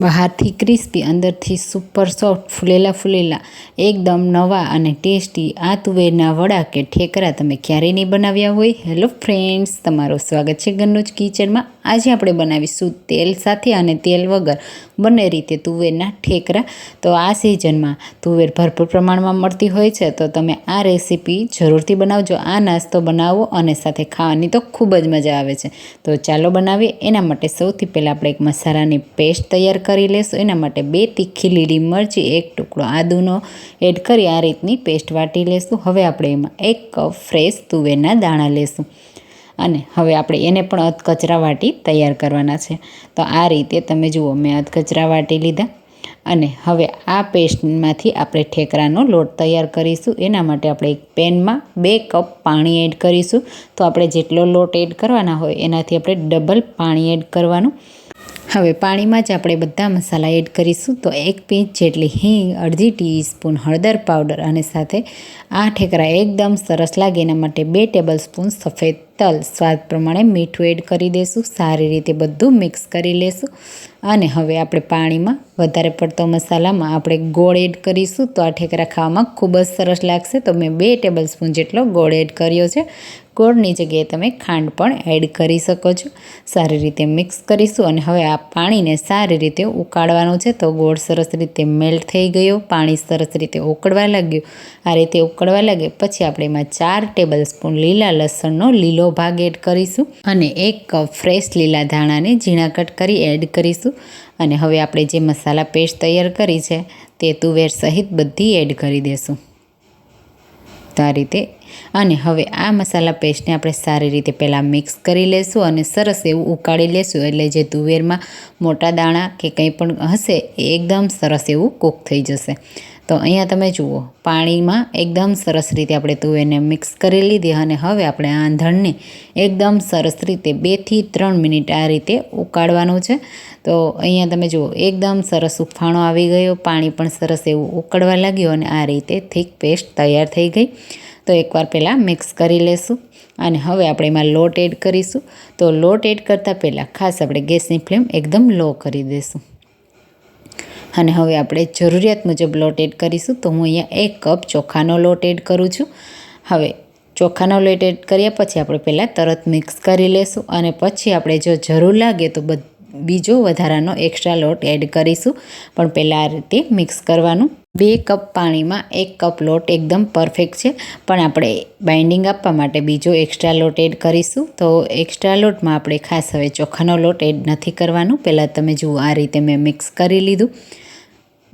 બહારથી ક્રિસ્પી, અંદરથી super soft, ફૂલેલા ફૂલેલા, એકદમ નવા અને ટેસ્ટી, આ તુવેરના વડા કે ઠેકરા તમે ક્યારેય નહીં બનાવ્યા હોય? હેલો ફ્રેન્ડ્સ તમારું સ્વાગત છે ગન્નુજ કિચનમાં. આજે આપણે બનાવીશું તેલ સાથે અને તેલ વગર બંને રીતે તુવેરના ઠેકરા. તો આ સિઝનમાં તુવેર ભરપૂર પ્રમાણમાં મળતી હોય છે. તો તમે આ રેસીપી જરૂરથી બનાવજો. આ નાસ્તો બનાવો અને સાથે ખાવાની તો ખૂબ જ મજા આવે છે. તો ચાલો બનાવીએ. એના માટે સૌથી પહેલાં આપણે એક મસાલાની પેસ્ટ તૈયાર કરી લેશું. એના માટે બે તીખી લીલી મરચી, એક ટુકડો આદુનો એડ કરી આ રીતની પેસ્ટ વાટી લેશું. હવે આપણે એમાં એક કપ ફ્રેશ તુવેરના દાણા લેશું. અને હવે આપણે એને પણ અધકચરા વાટી તૈયાર કરવાના છે. તો આ રીતે તમે જુઓ, મેં અધકચરા વાટી લીધા અને હવે આ પેસ્ટમાંથી આપણે ઠેકરાનો લોટ તૈયાર કરીશું. એના માટે આપણે એક પેનમાં બે કપ પાણી એડ કરીશું. તો આપણે જેટલો લોટ એડ કરવાના હોય એનાથી આપણે ડબલ પાણી એડ કરવાનું. હવે પાણીમાં જ આપણે બધા મસાલા એડ કરીશું. તો એક પીંચ જેટલી હિંગ, અડધી ટીસ્પૂન હળદર પાવડર અને સાથે આ ઠેકરા એકદમ સરસ લાગે એના માટે બે ટેબલ સ્પૂન સફેદ તલ. સ્વાદ પ્રમાણે મીઠું એડ કરી દઈશું સારી રીતે બધું મિક્સ કરી લેશું. અને હવે આપણે પાણીમાં વધારે પડતો મસાલામાં આપણે ગોળ એડ કરીશું. તો આ ઠેકરા ખાવામાં ખૂબ જ સરસ લાગશે. તો મેં બે ટેબલ સ્પૂન જેટલો ગોળ એડ કર્યો છે. ગોળની જગ્યાએ તમે ખાંડ પણ એડ કરી શકો છો. સારી રીતે મિક્સ કરીશું અને હવે આ પાણીને સારી રીતે ઉકાળવાનું છે તો ગોળ સરસ રીતે મેલ્ટ થઈ ગયો. પાણી સરસ રીતે ઉકળવા લાગ્યું. આ રીતે ઉકળવા લાગે પછી આપણે એમાં ચાર ટેબલ સ્પૂન લીલા લસણનો લીલો ભાગ એડ કરીશું અને એક કપ ફ્રેશ લીલા ધાણાને ઝીણા કટ કરી એડ કરીશું. અને હવે આપણે જે મસાલા પેસ્ટ તૈયાર કરી છે તે તુવેર સહિત બધી એડ કરી દઈશું તો આ રીતે. અને હવે આ મસાલા પેસ્ટને આપણે સારી રીતે પહેલાં મિક્સ કરી લેશું અને સરસ એવું ઉકાળી લેશું. એટલે જે તુવેરમાં મોટા દાણા કે કંઈ પણ હશે એ એકદમ સરસ એવું કૂક થઈ જશે. તો અહીંયા તમે જુઓ, પાણીમાં એકદમ સરસ રીતે આપણે તુવેરને મિક્સ કરી લીધી અને હવે આપણે આ આંધણને એકદમ સરસ રીતે બેથી ત્રણ મિનિટ આ રીતે ઉકાળવાનું છે. તો અહીંયા તમે જુઓ, એકદમ સરસ ઉફાણો આવી ગયો, પાણી પણ સરસ એવું ઉકળવા લાગ્યું અને આ રીતે થીક પેસ્ટ તૈયાર થઈ ગઈ. તો એકવાર પહેલાં મિક્સ કરી લેશું અને હવે આપણે એમાં લોટ એડ કરીશું. તો લોટ એડ કરતાં પહેલાં ખાસ આપણે ગેસની ફ્લેમ એકદમ લો કરી દઈશું. અને હવે આપણે જરૂરિયાત મુજબ લોટ એડ કરીશું. તો હું અહીંયા એક કપ ચોખાનો લોટ એડ કરું છું. હવે ચોખાનો લોટ એડ કર્યા પછી આપણે પહેલાં તરત મિક્સ કરી લેશું અને પછી આપણે જો જરૂર લાગે તો બીજો વધારાનો એક્સ્ટ્રા લોટ એડ કરીશું. પણ પહેલાં આ રીતે મિક્સ કરવાનું. બે કપ પાણીમાં એક કપ લોટ એકદમ પરફેક્ટ છે. પણ આપણે બાઇન્ડિંગ આપવા માટે બીજો એક્સ્ટ્રા લોટ એડ કરીશું. તો એક્સ્ટ્રા લોટમાં આપણે ખાસ હવે ચોખાનો લોટ એડ નથી કરવાનું. પહેલાં તમે જુઓ આ રીતે મેં મિક્સ કરી લીધું.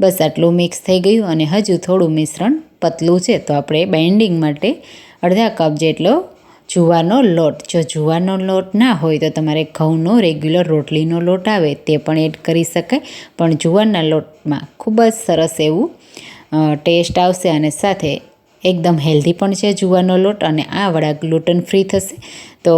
બસ આટલું મિક્સ થઈ ગયું અને હજુ થોડું મિશ્રણ પતલું છે. તો આપણે બાઇન્ડિંગ માટે અડધા કપ જેટલો જુવારનો લોટ. જો જુવારનો લોટ ના હોય તો તમારે ઘઉંનો રેગ્યુલર રોટલીનો લોટ આવે, તે પણ એડ કરી શકાય. પણ જુવારના લોટમાં ખૂબ જ સરસ એવું ટેસ્ટ આવશે અને સાથે એકદમ હેલ્ધી પણ છે જુવારનો લોટ અને આ વડા ગ્લુટન ફ્રી થશે. તો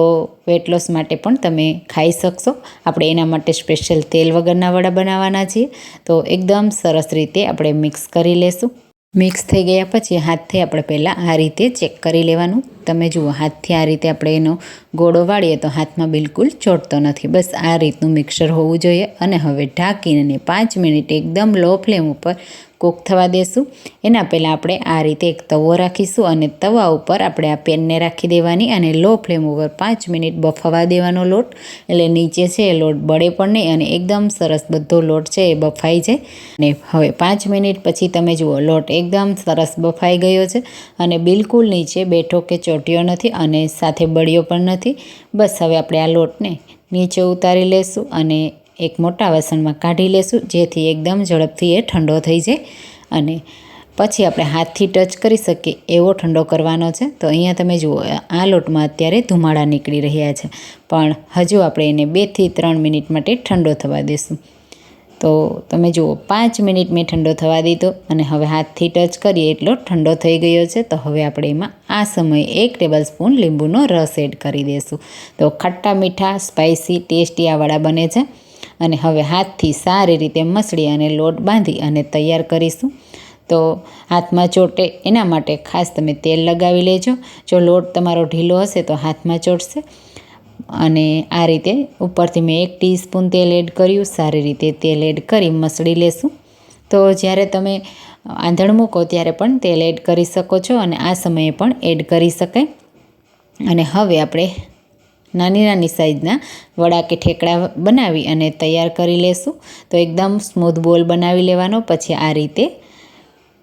વેટ લોસ માટે પણ તમે ખાઈ શકશો. આપણે એના માટે સ્પેશિયલ તેલ વગરના વડા બનાવવાના છીએ. તો એકદમ સરસ રીતે આપણે મિક્સ કરી લેશું. મિક્સ થઈ ગયા પછી હાથથી આપણે પહેલાં આ રીતે ચેક કરી લેવાનું. તમે જુઓ, હાથથી આ રીતે આપણે એનો ગોળો વાળીએ તો હાથમાં બિલકુલ ચોટતો નથી. બસ આ રીતનું મિક્સર હોવું જોઈએ અને હવે ઢાંકીને પાંચ મિનિટ એકદમ લો ફ્લેમ ઉપર કૂક થવા દેશું. એના પહેલાં આપણે આ રીતે એક તવો રાખીશું અને તવા ઉપર આપણે આ પેનને રાખી દેવાની અને લો ફ્લેમ ઉપર પાંચ મિનિટ બફાવા દેવાનો લોટ. એટલે નીચે છે એ લોટ બળે પણ નહીં અને એકદમ સરસ બધો લોટ છે એ બફાઈ જાય. અને હવે પાંચ મિનિટ પછી તમે જુઓ, લોટ એકદમ સરસ બફાઈ ગયો છે અને બિલકુલ નીચે બેઠો કે ચોટ્યો નથી અને સાથે બળ્યો પણ નથી. બસ હવે આપણે આ લોટને નીચે ઉતારી લેશું અને એક મોટા વાસણમાં કાઢી લેશું, જેથી એકદમ ઝડપથી એ ઠંડો થઈ જાય. અને પછી આપણે હાથથી ટચ કરી શકીએ, એવો ઠંડો કરવાનો છે. તો અહીંયા તમે જુઓ, આ લોટમાં અત્યારે ધુમાડા નીકળી રહ્યા છે. પણ હજુ આપણે એને બેથી ત્રણ મિનિટ માટે ઠંડો થવા દઈશું તો તમે જુઓ, પાંચ મિનિટ મેં ઠંડો થવા દીધો અને હવે હાથથી ટચ કરીએ એટલો ઠંડો થઈ ગયો છે. તો હવે આપણે એમાં આ સમયે એક ટેબલ સ્પૂન લીંબુનો રસ એડ કરી દઈશું તો ખટ્ટા મીઠા સ્પાઇસી ટેસ્ટી આ વડા બને છે. અને હવે હાથથી સારી રીતે મસળી અને લોટ બાંધી અને તૈયાર કરીશું. તો હાથમાં ચોટે, એના માટે ખાસ તમે તેલ લગાવી લેજો. જો લોટ તમારો ઢીલો હશે તો હાથમાં ચોટશે. અને આ રીતે ઉપરથી મેં એક ટીસ્પૂન તેલ એડ કર્યું. સારી રીતે તેલ એડ કરી મસળી લેશું. તો જ્યારે તમે આંધણ મૂકો ત્યારે પણ તેલ એડ કરી શકો છો અને આ સમયે પણ એડ કરી શકાય. અને હવે આપણે નાની નાની સાઈઝના વડા કે ઠેકડા બનાવી અને તૈયાર કરી લેશું. તો એકદમ સ્મૂથ બોલ બનાવી લેવાનો, પછી આ રીતે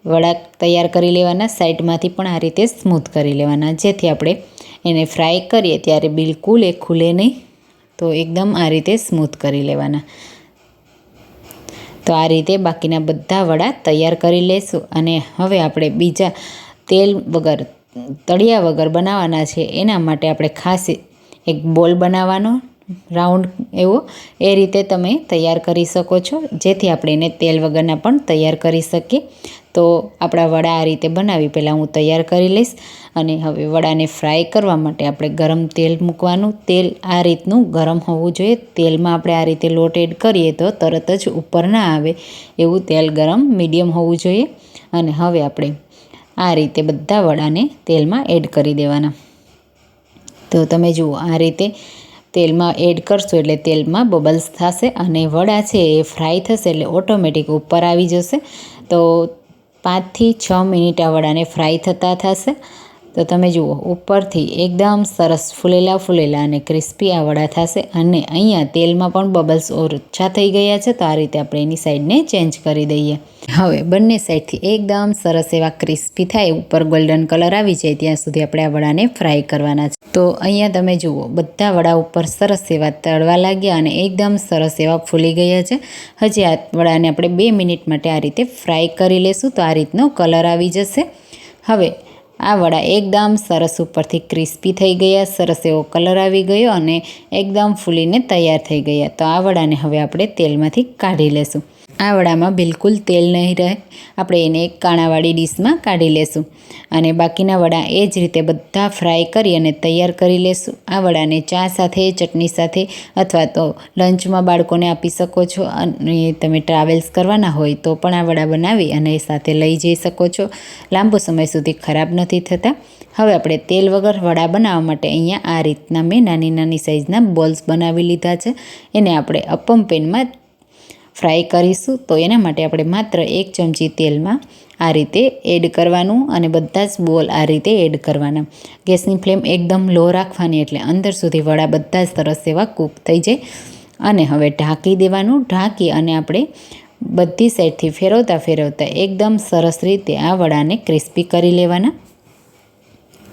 વડા તૈયાર કરી લેવાના, સાઈડમાંથી પણ આ રીતે સ્મૂથ કરી લેવાના. જેથી આપણે એને ફ્રાય કરીએ ત્યારે બિલકુલ એ ખુલે નહીં. તો એકદમ આ રીતે સ્મૂથ કરી લેવાના. તો આ રીતે બાકીના બધા વડા તૈયાર કરી લેશું. અને હવે આપણે બીજા તેલ વગર, તળિયા વગર બનાવવાના છે. એના માટે આપણે ખાસ એક બોલ બનાવવાનો, રાઉન્ડ એવો, એ રીતે તમે તૈયાર કરી શકો છો. જેથી આપણે એને તેલ વગરના પણ તૈયાર કરી શકીએ. તો આપણા વડા આ રીતે બનાવી, પહેલાં હું તૈયાર કરી લઈશ. અને હવે વડાને ફ્રાય કરવા માટે આપણે ગરમ તેલ મૂકવાનું. તેલ આ રીતનું ગરમ હોવું જોઈએ. તેલમાં આપણે આ રીતે લોટ એડ કરીએ તો તરત જ ઉપર ના આવે. એવું તેલ ગરમ મીડિયમ હોવું જોઈએ. અને હવે આપણે આ રીતે બધા વડાને તેલમાં એડ કરી દેવાના. તો તમે જુઓ, આ રીતે તેલમાં એડ કરશો એટલે તેલમાં બબલ્સ થશે અને વડા છે એ ફ્રાય થશે એટલે ઓટોમેટિક ઉપર આવી જશે. તો પાંચથી છ મિનિટ આ વડાને ફ્રાય થતા થશે. તો તમે જુઓ, ઉપરથી એકદમ સરસ ફૂલેલા ફૂલેલા અને ક્રિસ્પી આ વડા થશે અને અહીંયા તેલમાં પણ બબલ્સ ઓછા થઈ ગયા છે, તો આ રીતે આપણે એની સાઈડને ચેન્જ કરી દઈએ. હવે બંને સાઈડથી એકદમ સરસ એવા ક્રિસ્પી થાય, ઉપર ગોલ્ડન કલર આવી જાય, ત્યાં સુધી આપણે આ વડાને ફ્રાય કરવાના છે. તો અહીંયા તમે જુઓ, બધા વડા ઉપર સરસ એવા તળવા લાગ્યા અને એકદમ સરસ એવા ફૂલી ગયા છે. હજી આ વડાને આપણે બે મિનિટ માટે આ રીતે ફ્રાય કરી લેશું, તો આ રીતનો કલર આવી જશે. હવે આ વડા એકદમ સરસ ઉપરથી ક્રિસ્પી થઈ ગયા, સરસ એવો કલર આવી ગયો અને એકદમ ફૂલીને તૈયાર થઈ ગયા. તો આ વડાને હવે આપણે તેલમાંથી કાઢી લેશું. આ વડામાં બિલકુલ તેલ નહીં રહે. આપણે એને એક કાણાવાળી ડીશમાં કાઢી લેશું અને બાકીના વડા એ જ રીતે બધા ફ્રાય કરી અને તૈયાર કરી લેશું. આ વડાને ચા સાથે, ચટણી સાથે અથવા તો લંચમાં બાળકોને આપી શકો છો અને તમે ટ્રાવેલ્સ કરવાના હોય તો પણ આ વડા બનાવી અને સાથે લઈ જઈ શકો છો. લાંબો સમય સુધી ખરાબ નથી થતા. હવે આપણે તેલ વગર વડા બનાવવા માટે અહીંયા આ રીતના મેં નાની નાની સાઇઝના બોલ્સ બનાવી લીધા છે. એને આપણે અપમ પેનમાં ફ્રાય કરીશું. તો એના માટે આપણે માત્ર એક ચમચી તેલમાં આ રીતે એડ કરવાનું અને બધા જ બોલ આ રીતે એડ કરવાના. ગેસની ફ્લેમ એકદમ લો રાખવાની એટલે અંદર સુધી વડા બધા જ સરસ એવા કૂક થઈ જાય. અને હવે ઢાંકી દેવાનું. ઢાંકી અને આપણે બધી સાઈડથી ફેરવતા ફેરવતા એકદમ સરસ રીતે આ વડાને ક્રિસ્પી કરી લેવાના.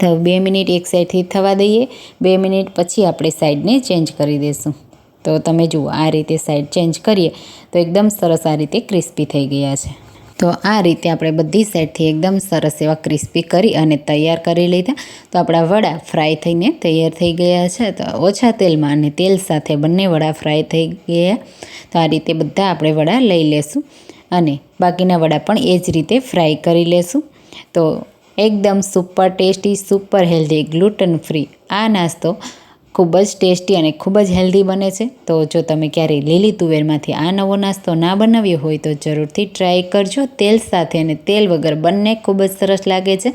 તો બે મિનિટ એક સાઈડથી થવા દઈએ. બે મિનિટ પછી આપણે સાઈડને ચેન્જ કરી દઈશું તો તમે જુઓ, આ રીતે સાઈડ ચેન્જ કરીએ તો એકદમ સરસ આ રીતે ક્રિસ્પી થઈ ગયા છે. તો આ રીતે આપણે બધી સાઈડથી એકદમ સરસ એવા ક્રિસ્પી કરી અને તૈયાર કરી લીધા. તો આપણા વડા ફ્રાય થઈને તૈયાર થઈ ગયા છે. તો ઓછા તેલમાં અને તેલ સાથે બંને વડા ફ્રાય થઈ ગયા. તો આ રીતે બધા આપણે વડા લઈ લેશું અને બાકીના વડા પણ એ જ રીતે ફ્રાય કરી લેશું. તો એકદમ super tasty super healthy gluten free આ નાસ્તો ખૂબ જ ટેસ્ટી અને ખૂબ જ હેલ્ધી બને છે. તો જો તમે ક્યારેય લીલી તુવેરમાંથી આ નવો નાસ્તો ના બનાવ્યો હોય તો જરૂરથી ટ્રાય કરજો. તેલ સાથે અને તેલ વગર બંને ખૂબ જ સરસ લાગે છે.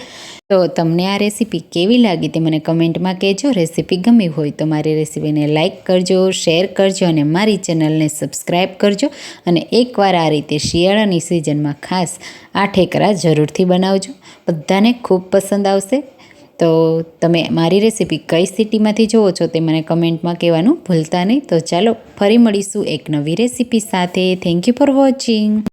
તો તમને આ રેસીપી કેવી લાગી તે મને કમેન્ટમાં કહેજો. રેસીપી ગમી હોય તો મારી રેસીપીને લાઇક કરજો, શેર કરજો અને મારી ચેનલને સબસ્ક્રાઈબ કરજો. અને એકવાર આ રીતે શિયાળાની સિઝનમાં ખાસ આ ઠેકરા જરૂરથી બનાવજો. બધાને ખૂબ પસંદ આવશે. તો તમે મારી રેસીપી કઈ સિટીમાંથી જુઓ છો તે મને કમેન્ટમાં કહેવાનું ભૂલતા નહીં. તો ચાલો ફરી મળીશું એક નવી રેસીપી સાથે. Thank you for watching